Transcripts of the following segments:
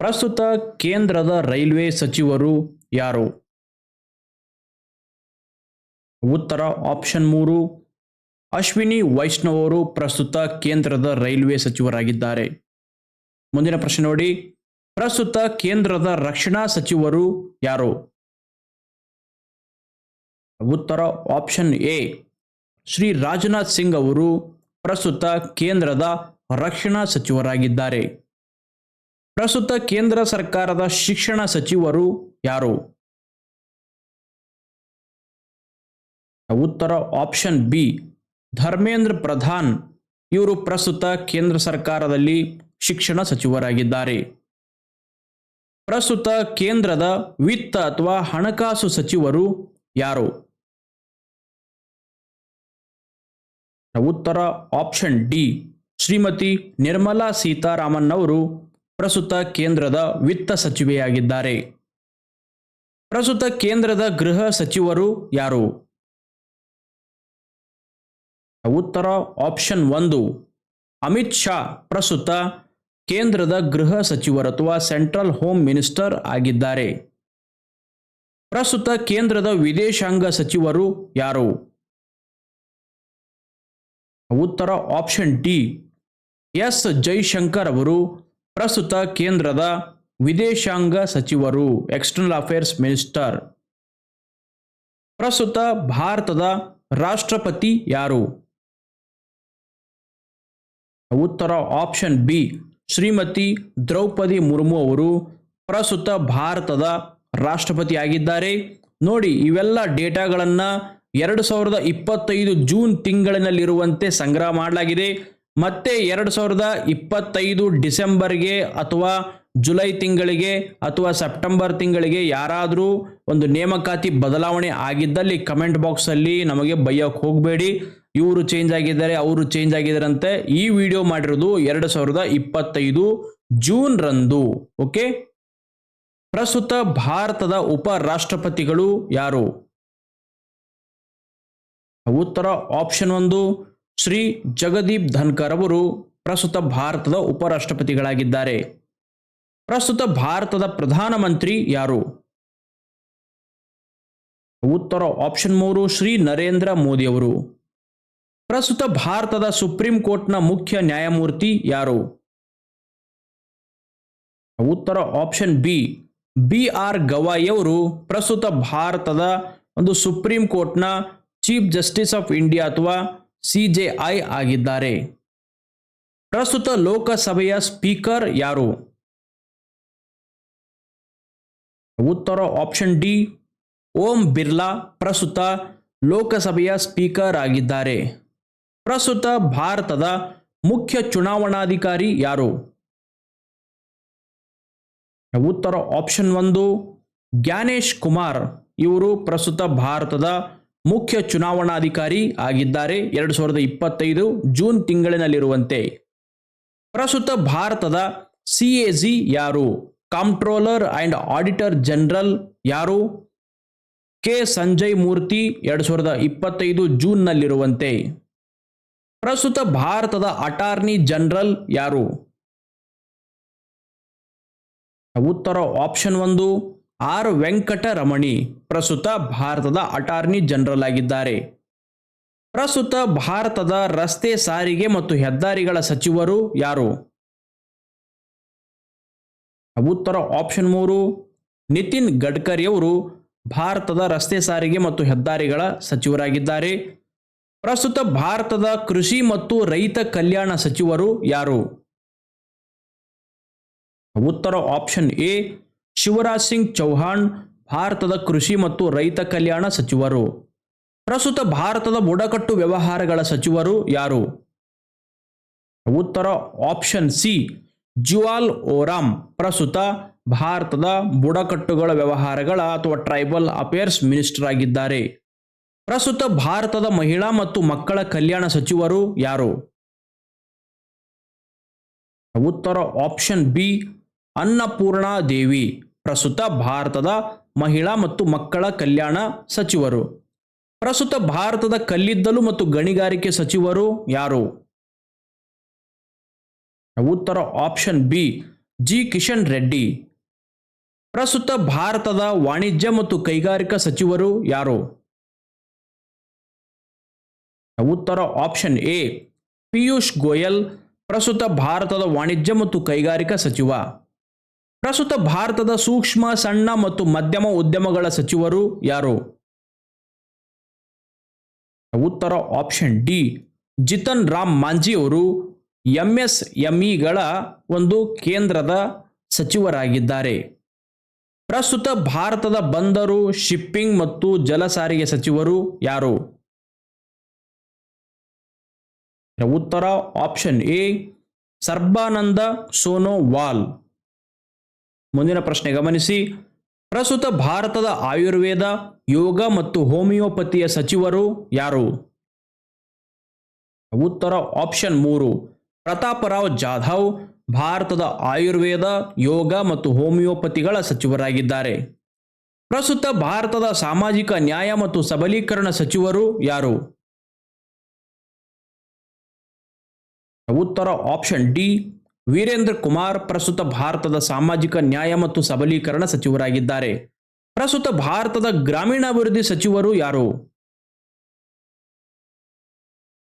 ಪ್ರಸ್ತುತ ಕೇಂದ್ರದ ರೈಲ್ವೆ ಸಚಿವರು ಯಾರು? ಉತ್ತರ ಆಪ್ಷನ್ ಮೂರು. ಅಶ್ವಿನಿ ವೈಷ್ಣವ್ ಅವರು ಪ್ರಸ್ತುತ ಕೇಂದ್ರದ ರೈಲ್ವೆ ಸಚಿವರಾಗಿದ್ದಾರೆ. ಮುಂದಿನ ಪ್ರಶ್ನೆ ನೋಡಿ. ಪ್ರಸ್ತುತ ಕೇಂದ್ರದ ರಕ್ಷಣಾ ಸಚಿವರು ಯಾರು? ಉತ್ತರ ಆಪ್ಷನ್ ಎ. ಶ್ರೀ ರಾಜನಾಥ್ ಸಿಂಗ್ ಅವರು ಪ್ರಸ್ತುತ ಕೇಂದ್ರದ ರಕ್ಷಣಾ ಸಚಿವರಾಗಿದ್ದಾರೆ. ಪ್ರಸ್ತುತ ಕೇಂದ್ರ ಸರ್ಕಾರದ ಶಿಕ್ಷಣ ಸಚಿವರು ಯಾರು? ಉತ್ತರ ಆಪ್ಷನ್ ಬಿ, ಧರ್ಮೇಂದ್ರ ಪ್ರಧಾನ್. ಇವರು ಪ್ರಸ್ತುತ ಕೇಂದ್ರ ಸರ್ಕಾರದಲ್ಲಿ ಶಿಕ್ಷಣ ಸಚಿವರಾಗಿದ್ದಾರೆ. ಪ್ರಸ್ತುತ ಕೇಂದ್ರದ ವಿತ್ತ ಅಥವಾ ಹಣಕಾಸು ಸಚಿವರು ಯಾರು? ಉತ್ತರ ಆಪ್ಷನ್ ಡಿ, ಶ್ರೀಮತಿ ನಿರ್ಮಲಾ ಸೀತಾರಾಮನ್ ಅವರು ಪ್ರಸ್ತುತ ಕೇಂದ್ರದ ವಿತ್ತ ಸಚಿವೆಯಾಗಿದ್ದಾರೆ. ಪ್ರಸ್ತುತ ಕೇಂದ್ರದ ಗೃಹ ಸಚಿವರು ಯಾರು? ಉತ್ತರ ಆಪ್ಷನ್ ಒಂದು. ಅಮಿತ್ ಶಾ ಪ್ರಸ್ತುತ ಕೇಂದ್ರದ ಗೃಹ ಸಚಿವರು ಅಥವಾ ಸೆಂಟ್ರಲ್ ಹೋಮ್ ಮಿನಿಸ್ಟರ್ ಆಗಿದ್ದಾರೆ. ಪ್ರಸ್ತುತ ಕೇಂದ್ರದ ವಿದೇಶಾಂಗ ಸಚಿವರು ಯಾರು? ಉತ್ತರ ಆಪ್ಷನ್ ಡಿ. ಎಸ್. ಜೈಶಂಕರ್ ಅವರು ಪ್ರಸ್ತುತ ಕೇಂದ್ರದ ವಿದೇಶಾಂಗ ಸಚಿವರು ಎಕ್ಸ್ಟರ್ನಲ್ ಅಫೇರ್ಸ್ ಮಿನಿಸ್ಟರ್ ಪ್ರಸ್ತುತ ಭಾರತದ ರಾಷ್ಟ್ರಪತಿ ಯಾರು? ಉತ್ತರ ಆಪ್ಷನ್ ಬಿ ಶ್ರೀಮತಿ ದ್ರೌಪದಿ ಮುರ್ಮು ಅವರು ಪ್ರಸ್ತುತ ಭಾರತದ ರಾಷ್ಟ್ರಪತಿ ಆಗಿದ್ದಾರೆ ನೋಡಿ, ಇವೆಲ್ಲ ಡೇಟಾಗಳನ್ನು ಎರಡು ಸಾವಿರದ ಇಪ್ಪತ್ತೈದು ಜೂನ್ ತಿಂಗಳಿನಲ್ಲಿರುವಂತೆ ಸಂಗ್ರಹ ಮಾಡಲಾಗಿದೆ. ಮತ್ತೆ ಎರಡು ಸಾವಿರದ ಇಪ್ಪತ್ತೈದು ಡಿಸೆಂಬರ್ಗೆ ಅಥವಾ ಜುಲೈ ತಿಂಗಳಿಗೆ ಅಥವಾ ಸೆಪ್ಟೆಂಬರ್ ತಿಂಗಳಿಗೆ ಯಾರಾದರೂ ಒಂದು ನೇಮಕಾತಿ ಬದಲಾವಣೆ ಆಗಿದ್ದಲ್ಲಿ ಕಮೆಂಟ್ ಬಾಕ್ಸಲ್ಲಿ ನಮಗೆ ಬೈಯೋಕೆ ಹೋಗಬೇಡಿ. ಇವರು ಚೇಂಜ್ ಆಗಿದ್ದಾರೆ, ಅವರು ಚೇಂಜ್ ಆಗಿದ್ದಾರೆ ಅಂತೆ ಈ ವಿಡಿಯೋ ಮಾಡಿರೋದು ಎರಡು ಸಾವಿರದ ಇಪ್ಪತ್ತೈದು ಜೂನ್ ರಂದು ಓಕೆ ಪ್ರಸ್ತುತ ಭಾರತದ ಉಪ ರಾಷ್ಟ್ರಪತಿಗಳು ಯಾರು? ಉತ್ತರ ಆಪ್ಷನ್ ಒಂದು ಶ್ರೀ ಜಗದೀಪ್ ಧನ್ಕರ್ ಅವರು ಪ್ರಸ್ತುತ ಭಾರತದ ಉಪರಾಷ್ಟ್ರಪತಿಗಳಾಗಿದ್ದಾರೆ. ಪ್ರಸ್ತುತ ಭಾರತದ ಪ್ರಧಾನಮಂತ್ರಿ ಯಾರು? ಉತ್ತರ ಆಪ್ಷನ್ ಮೂರು, ಶ್ರೀ ನರೇಂದ್ರ ಮೋದಿ ಅವರು. ಪ್ರಸ್ತುತ ಭಾರತದ ಸುಪ್ರೀಂ ಕೋರ್ಟ್ನ ಮುಖ್ಯ ನ್ಯಾಯಮೂರ್ತಿ ಯಾರು? ಉತ್ತರ option B B R Gavai ಅವರು ಪ್ರಸ್ತುತ ಭಾರತದ ಒಂದು ಸುಪ್ರೀಂ ಕೋರ್ಟ್ನ ಚೀಫ್ ಜಸ್ಟಿಸ್ ಆಫ್ ಇಂಡಿಯಾ ಅಥವಾ ಸಿ ಜೆ ಆಗಿದ್ದಾರೆ. ಪ್ರಸ್ತುತ ಲೋಕಸಭೆಯ ಸ್ಪೀಕರ್ ಯಾರು? ಉತ್ತರ ಆಪ್ಷನ್ ಡಿ, ಓಂ ಬಿರ್ಲಾ ಪ್ರಸ್ತುತ ಲೋಕಸಭೆಯ ಸ್ಪೀಕರ್ ಆಗಿದ್ದಾರೆ. ಪ್ರಸ್ತುತ ಭಾರತದ ಮುಖ್ಯ ಚುನಾವಣಾಧಿಕಾರಿ ಯಾರು? ಉತ್ತರ ಆಪ್ಷನ್ ಒಂದು, ಜ್ಞಾನೇಶ್ ಕುಮಾರ್. ಇವರು ಪ್ರಸ್ತುತ ಭಾರತದ ಮುಖ್ಯ ಚುನಾವಣಾಧಿಕಾರಿ ಆಗಿದ್ದಾರೆ ಎರಡು ಸಾವಿರದ ಇಪ್ಪತ್ತೈದು ಜೂನ್ ತಿಂಗಳಿನಲ್ಲಿರುವಂತೆ. ಪ್ರಸ್ತುತ ಭಾರತದ ಸಿ ಎ ಜಿ ಯಾರು? ಕಾಂಪ್ಟ್ರೋಲರ್ ಆ್ಯಂಡ್ ಆಡಿಟರ್ ಜನರಲ್ ಯಾರು? ಕೆ ಸಂಜಯ್ ಮೂರ್ತಿ ಎರಡು ಸಾವಿರದ ಇಪ್ಪತ್ತೈದು ಜೂನ್ನಲ್ಲಿರುವಂತೆ. ಪ್ರಸ್ತುತ ಭಾರತದ ಅಟಾರ್ನಿ ಜನರಲ್ ಯಾರು? ಉತ್ತರ ಆಪ್ಷನ್ ಒಂದು ಆರ್ ವೆಂಕಟರಮಣಿ ಪ್ರಸ್ತುತ ಭಾರತದ ಅಟಾರ್ನಿ ಜನರಲ್ ಆಗಿದ್ದಾರೆ. ಪ್ರಸ್ತುತ ಭಾರತದ ರಸ್ತೆ ಸಾರಿಗೆ ಮತ್ತು ಹೆದ್ದಾರಿಗಳ ಸಚಿವರು ಯಾರು? ಉತ್ತರ ಆಪ್ಷನ್ ಮೂರು, ನಿತಿನ್ ಗಡ್ಕರಿ ಅವರು ಭಾರತದ ರಸ್ತೆ ಸಾರಿಗೆ ಮತ್ತು ಹೆದ್ದಾರಿಗಳ ಸಚಿವರಾಗಿದ್ದಾರೆ. ಪ್ರಸ್ತುತ ಭಾರತದ ಕೃಷಿ ಮತ್ತು ರೈತ ಕಲ್ಯಾಣ ಸಚಿವರು ಯಾರು? ಉತ್ತರ ಆಪ್ಷನ್ ಎ ಶಿವರಾಜ್ ಸಿಂಗ್ ಚೌಹಾಣ್, ಭಾರತದ ಕೃಷಿ ಮತ್ತು ರೈತ ಕಲ್ಯಾಣ ಸಚಿವರು. ಪ್ರಸ್ತುತ ಭಾರತದ ಬುಡಕಟ್ಟು ವ್ಯವಹಾರಗಳ ಸಚಿವರು ಯಾರು? ಉತ್ತರ ಆಪ್ಷನ್ ಸಿ, ಜುವಾಲ್ ಓರಾಮ್. ಪ್ರಸ್ತುತ ಭಾರತದ ಬುಡಕಟ್ಟುಗಳ ವ್ಯವಹಾರಗಳ ಅಥವಾ ಟ್ರೈಬಲ್ ಅಫೇರ್ಸ್ ಮಿನಿಸ್ಟರ್ ಆಗಿದ್ದಾರೆ. ಪ್ರಸ್ತುತ ಭಾರತದ ಮಹಿಳಾ ಮತ್ತು ಮಕ್ಕಳ ಕಲ್ಯಾಣ ಸಚಿವರು ಯಾರು? ಉತ್ತರ ಆಪ್ಷನ್ ಬಿ, ಅನ್ನಪೂರ್ಣಾ ದೇವಿ. ಪ್ರಸ್ತುತ ಭಾರತದ ಮಹಿಳಾ ಮತ್ತು ಮಕ್ಕಳ ಕಲ್ಯಾಣ ಸಚಿವರು. ಪ್ರಸ್ತುತ ಭಾರತದ ಕಲ್ಲಿದ್ದಲು ಮತ್ತು ಗಣಿಗಾರಿಕೆ ಸಚಿವರು ಯಾರು? ಉತ್ತರ option B, G Kishan Reddy. ಪ್ರಸ್ತುತ ಭಾರತದ ವಾಣಿಜ್ಯ ಮತ್ತು ಕೈಗಾರಿಕಾ ಸಚಿವರು ಯಾರು? ಉತ್ತರ ಆಪ್ಷನ್ ಎ, ಪಿಯೂಷ್ ಗೋಯಲ್ ಪ್ರಸ್ತುತ ಭಾರತದ ವಾಣಿಜ್ಯ ಮತ್ತು ಕೈಗಾರಿಕಾ ಸಚಿವ. ಪ್ರಸ್ತುತ ಭಾರತದ ಸೂಕ್ಷ್ಮ, ಸಣ್ಣ ಮತ್ತು ಮಧ್ಯಮ ಉದ್ಯಮಗಳ ಸಚಿವರು ಯಾರು? ಉತ್ತರ ಆಪ್ಷನ್ ಡಿ, ಜಿತನ್ ರಾಮ್ ಮಾಂಜಿ ಅವರು ಎಂಎಸ್ಎಂಇಗಳ ಒಂದು ಕೇಂದ್ರದ ಸಚಿವರಾಗಿದ್ದಾರೆ. ಪ್ರಸ್ತುತ ಭಾರತದ ಬಂದರು, ಶಿಪ್ಪಿಂಗ್ ಮತ್ತು ಜಲ ಸಾರಿಗೆ ಸಚಿವರು ಯಾರು? ಉತ್ತರ ಆಪ್ಷನ್ ಎ, ಸರ್ಬಾನಂದ ಸೋನೋವಾಲ್. ಮುಂದಿನ ಪ್ರಶ್ನೆ ಗಮನಿಸಿ. ಪ್ರಸ್ತುತ ಭಾರತದ ಆಯುರ್ವೇದ, ಯೋಗ ಮತ್ತು ಹೋಮಿಯೋಪತಿಯ ಸಚಿವರು ಯಾರು? ಉತ್ತರ ಆಪ್ಷನ್ ಮೂರು. ಪ್ರತಾಪರಾವ್ ಜಾಧವ್, ಭಾರತದ ಆಯುರ್ವೇದ, ಯೋಗ ಮತ್ತು ಹೋಮಿಯೋಪತಿಗಳ ಸಚಿವರಾಗಿದ್ದಾರೆ. ಪ್ರಸ್ತುತ ಭಾರತದ ಸಾಮಾಜಿಕ ನ್ಯಾಯ ಮತ್ತು ಸಬಲೀಕರಣ ಸಚಿವರು ಯಾರು? ಉತ್ತರ ಆಪ್ಷನ್ ಡಿ. ವೀರೇಂದ್ರ ಕುಮಾರ್ ಪ್ರಸ್ತುತ ಭಾರತದ ಸಾಮಾಜಿಕ ನ್ಯಾಯ ಮತ್ತು ಸಬಲೀಕರಣ ಸಚಿವರಾಗಿದ್ದಾರೆ. ಪ್ರಸ್ತುತ ಭಾರತದ ಗ್ರಾಮೀಣಾಭಿವೃದ್ಧಿ ಸಚಿವರು ಯಾರು?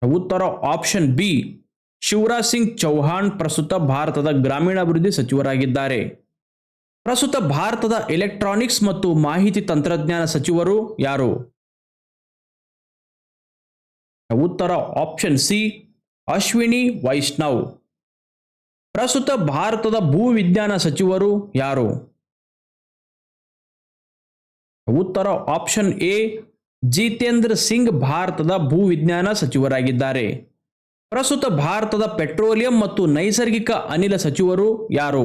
ಉತ್ತರ ಆಪ್ಷನ್ ಬಿ, ಶಿವರಾಜ್ ಸಿಂಗ್ ಚೌಹಾಣ್ ಪ್ರಸ್ತುತ ಭಾರತದ ಗ್ರಾಮೀಣಾಭಿವೃದ್ಧಿ ಸಚಿವರಾಗಿದ್ದಾರೆ. ಪ್ರಸ್ತುತ ಭಾರತದ ಎಲೆಕ್ಟ್ರಾನಿಕ್ಸ್ ಮತ್ತು ಮಾಹಿತಿ ತಂತ್ರಜ್ಞಾನ ಸಚಿವರು ಯಾರು? ಉತ್ತರ ಆಪ್ಷನ್ ಸಿ, ಅಶ್ವಿನಿ ವೈಷ್ಣವ್. ಪ್ರಸ್ತುತ ಭಾರತದ ಭೂವಿಜ್ಞಾನ ಸಚಿವರು ಯಾರು? ಉತ್ತರ ಆಪ್ಷನ್ ಎ, ಜಿತೇಂದ್ರ ಸಿಂಗ್ ಭಾರತದ ಭೂವಿಜ್ಞಾನ ಸಚಿವರಾಗಿದ್ದಾರೆ. ಪ್ರಸ್ತುತ ಭಾರತದ ಪೆಟ್ರೋಲಿಯಂ ಮತ್ತು ನೈಸರ್ಗಿಕ ಅನಿಲ ಸಚಿವರು ಯಾರು?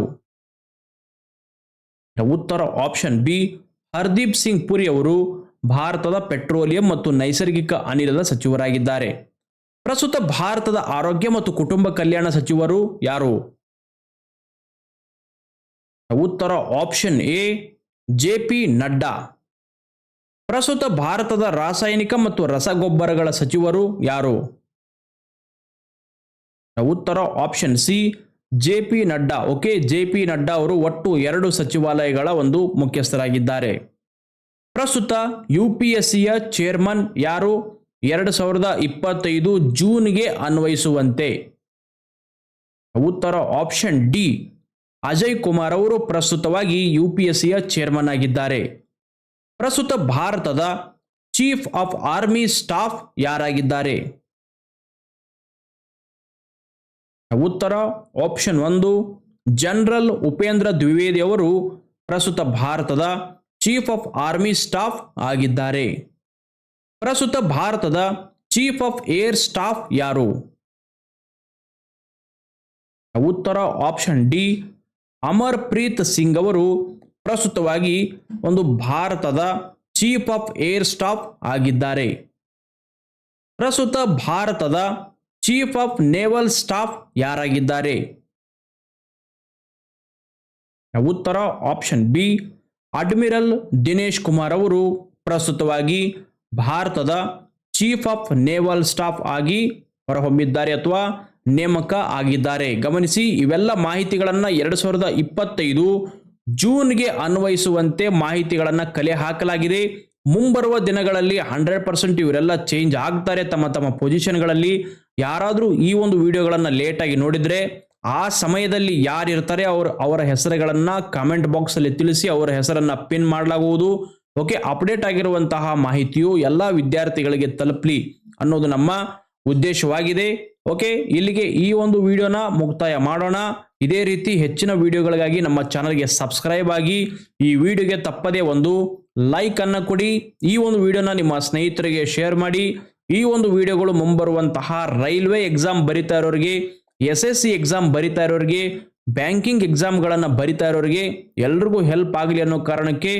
ಉತ್ತರ ಆಪ್ಷನ್ ಬಿ, ಹರ್ದೀಪ್ ಸಿಂಗ್ ಪುರಿ ಅವರು ಭಾರತದ ಪೆಟ್ರೋಲಿಯಂ ಮತ್ತು ನೈಸರ್ಗಿಕ ಅನಿಲದ ಸಚಿವರಾಗಿದ್ದಾರೆ. ಪ್ರಸ್ತುತ ಭಾರತದ ಆರೋಗ್ಯ ಮತ್ತು ಕುಟುಂಬ ಕಲ್ಯಾಣ ಸಚಿವರು ಯಾರು? ಉತ್ತರ option A J P Nadda ಪ್ರಸ್ತುತ ಭಾರತದ ರಾಸಾಯನಿಕ ಮತ್ತು ರಸಗೊಬ್ಬರಗಳ ಸಚಿವರು ಯಾರು? ಉತ್ತರ option C J P Nadda okay J P Nadda ಅವರು ಒಟ್ಟು ಎರಡು ಸಚಿವಾಲಯಗಳ ಒಂದು ಮುಖ್ಯಸ್ಥರಾಗಿದ್ದಾರೆ. ಪ್ರಸ್ತುತ ಯು ಪಿ ಎಸ್ ಸಿಯ ಚೇರ್ಮನ್ ಯಾರು? ಎರಡು ಸಾವಿರದ ಇಪ್ಪತ್ತೈದು ಜೂನ್ಗೆ ಅನ್ವಯಿಸುವಂತೆ. ಉತ್ತರ ಆಪ್ಷನ್ ಡಿ ಅಜಯ್ ಕುಮಾರ್ ಅವರು ಪ್ರಸ್ತುತವಾಗಿ ಯು ಪಿ ಎಸ್ ಸಿಯ ಚೇರ್ಮನ್ ಆಗಿದ್ದಾರೆ. ಪ್ರಸ್ತುತ ಭಾರತದ ಚೀಫ್ ಆಫ್ ಆರ್ಮಿ ಸ್ಟಾಫ್ ಯಾರಾಗಿದ್ದಾರೆ? ಉತ್ತರ ಆಪ್ಷನ್ ಒಂದು ಜನರಲ್ ಉಪೇಂದ್ರ ದ್ವಿವೇದಿ ಅವರು ಪ್ರಸ್ತುತ ಭಾರತದ ಚೀಫ್ ಆಫ್ ಆರ್ಮಿ ಸ್ಟಾಫ್ ಆಗಿದ್ದಾರೆ. ಪ್ರಸ್ತುತ ಭಾರತದ ಚೀಫ್ ಆಫ್ ಏರ್ ಸ್ಟಾಫ್ ಯಾರು? ಉತ್ತರ ಆಪ್ಷನ್ ಡಿ ಅಮರ್ ಪ್ರೀತ್ ಸಿಂಗ್ ಅವರು ಪ್ರಸ್ತುತವಾಗಿ ಒಂದು ಭಾರತದ ಚೀಫ್ ಆಫ್ ಏರ್ ಸ್ಟಾಫ್ ಆಗಿದ್ದಾರೆ. ಪ್ರಸ್ತುತ ಭಾರತದ ಚೀಫ್ ಆಫ್ ನೇವಲ್ ಸ್ಟಾಫ್ ಯಾರಾಗಿದ್ದಾರೆ? ಉತ್ತರ option B, admiral Dinesh Kumar ಅವರು ಪ್ರಸ್ತುತವಾಗಿ ಭಾರತದ ಚೀಫ್ ಆಫ್ ನೇವಲ್ ಸ್ಟಾಫ್ ಆಗಿ ಹೊರಹೊಮ್ಮಿದ್ದಾರೆ ಅಥವಾ ನೇಮಕ ಆಗಿದ್ದಾರೆ. ಗಮನಿಸಿ, ಇವೆಲ್ಲ ಮಾಹಿತಿಗಳನ್ನು ಎರಡು ಸಾವಿರದ ಇಪ್ಪತ್ತೈದು ಜೂನ್ಗೆ ಅನ್ವಯಿಸುವಂತೆ ಮಾಹಿತಿಗಳನ್ನು ಕಲೆ ಹಾಕಲಾಗಿದೆ. ಮುಂಬರುವ ದಿನಗಳಲ್ಲಿ ಹಂಡ್ರೆಡ್ ಪರ್ಸೆಂಟ್ ಇವರೆಲ್ಲ ಚೇಂಜ್ ಆಗ್ತಾರೆ ತಮ್ಮ ತಮ್ಮ ಪೊಸಿಷನ್ಗಳಲ್ಲಿ. ಯಾರಾದರೂ ಈ ಒಂದು ವಿಡಿಯೋಗಳನ್ನು ಲೇಟಾಗಿ ನೋಡಿದರೆ, ಆ ಸಮಯದಲ್ಲಿ ಯಾರು ಇರ್ತಾರೆ ಅವ್ರ, ಅವರ ಹೆಸರುಗಳನ್ನು ಕಾಮೆಂಟ್ ಬಾಕ್ಸಲ್ಲಿ ತಿಳಿಸಿ ಅವರ ಹೆಸರನ್ನು ಪಿನ್ ಮಾಡಲಾಗುವುದು. ಓಕೆ, ಅಪ್ಡೇಟ್ ಆಗಿರುವಂತಹ ಮಾಹಿತಿಯು ಎಲ್ಲ ವಿದ್ಯಾರ್ಥಿಗಳಿಗೆ ತಲುಪಲಿ ಅನ್ನೋದು ನಮ್ಮ ಉದ್ದೇಶವಾಗಿದೆ. ಓಕೆ, ಇಲ್ಲಿಗೆ ಈ ಒಂದು ವಿಡಿಯೋನ ಮುಕ್ತಾಯ ಮಾಡೋಣ. ಇದೇ ರೀತಿ ಹೆಚ್ಚಿನ ವಿಡಿಯೋಗಳಿಗಾಗಿ ನಮ್ಮ ಚಾನಲ್ಗೆ ಸಬ್ಸ್ಕ್ರೈಬ್ ಆಗಿ, ಈ ವಿಡಿಯೋಗೆ ತಪ್ಪದೇ ಒಂದು ಲೈಕ್ ಅನ್ನು ಕೊಡಿ. ಈ ಒಂದು ವಿಡಿಯೋನ ನಿಮ್ಮ ಸ್ನೇಹಿತರಿಗೆ ಶೇರ್ ಮಾಡಿ. ಈ ಒಂದು ವಿಡಿಯೋಗಳು ಮುಂಬರುವಂತಹ ರೈಲ್ವೆ ಎಕ್ಸಾಮ್ ಬರಿತಾ ಇರೋರಿಗೆ ಎಸ್ ಎಸ್ ಸಿ ಎಕ್ಸಾಮ್ ಬರಿತಾ ಇರೋರಿಗೆ, ಬ್ಯಾಂಕಿಂಗ್ ಎಕ್ಸಾಮ್ಗಳನ್ನು ಬರಿತಾ ಇರೋರಿಗೆ ಎಲ್ರಿಗೂ ಹೆಲ್ಪ್ ಆಗಲಿ ಅನ್ನೋ ಕಾರಣಕ್ಕೆ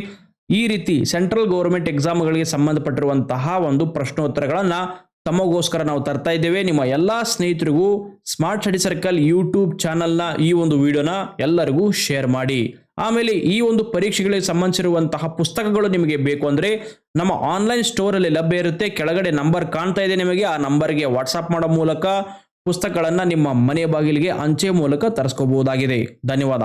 ಈ ರೀತಿ ಸೆಂಟ್ರಲ್ ಗೌರ್ಮೆಂಟ್ ಎಕ್ಸಾಮ್ಗಳಿಗೆ ಸಂಬಂಧಪಟ್ಟಿರುವಂತಹ ಒಂದು ಪ್ರಶ್ನೋತ್ತರಗಳನ್ನು ತಮಗೋಸ್ಕರ ನಾವು ತರ್ತಾ ಇದ್ದೇವೆ. ನಿಮ್ಮ ಎಲ್ಲ ಸ್ನೇಹಿತರಿಗೂ ಸ್ಮಾರ್ಟ್ ಸ್ಟಡಿ ಸರ್ಕಲ್ ಯೂಟ್ಯೂಬ್ ಚಾನಲ್ನ ಈ ಒಂದು ವಿಡಿಯೋನ ಎಲ್ಲರಿಗೂ ಶೇರ್ ಮಾಡಿ. ಆಮೇಲೆ ಈ ಒಂದು ಪರೀಕ್ಷೆಗಳಿಗೆ ಸಂಬಂಧಿಸಿರುವಂತಹ ಪುಸ್ತಕಗಳು ನಿಮಗೆ ಬೇಕು ಅಂದರೆ ನಮ್ಮ ಆನ್ಲೈನ್ ಸ್ಟೋರಲ್ಲಿ ಲಭ್ಯ ಇರುತ್ತೆ. ಕೆಳಗಡೆ ನಂಬರ್ ಕಾಣ್ತಾ ಇದೆ ನಿಮಗೆ. ಆ ನಂಬರ್ಗೆ ವಾಟ್ಸಪ್ ಮಾಡೋ ಮೂಲಕ ಪುಸ್ತಕಗಳನ್ನು ನಿಮ್ಮ ಮನೆ ಬಾಗಿಲಿಗೆ ಅಂಚೆ ಮೂಲಕ ತರಿಸ್ಕೋಬಹುದಾಗಿದೆ. ಧನ್ಯವಾದ.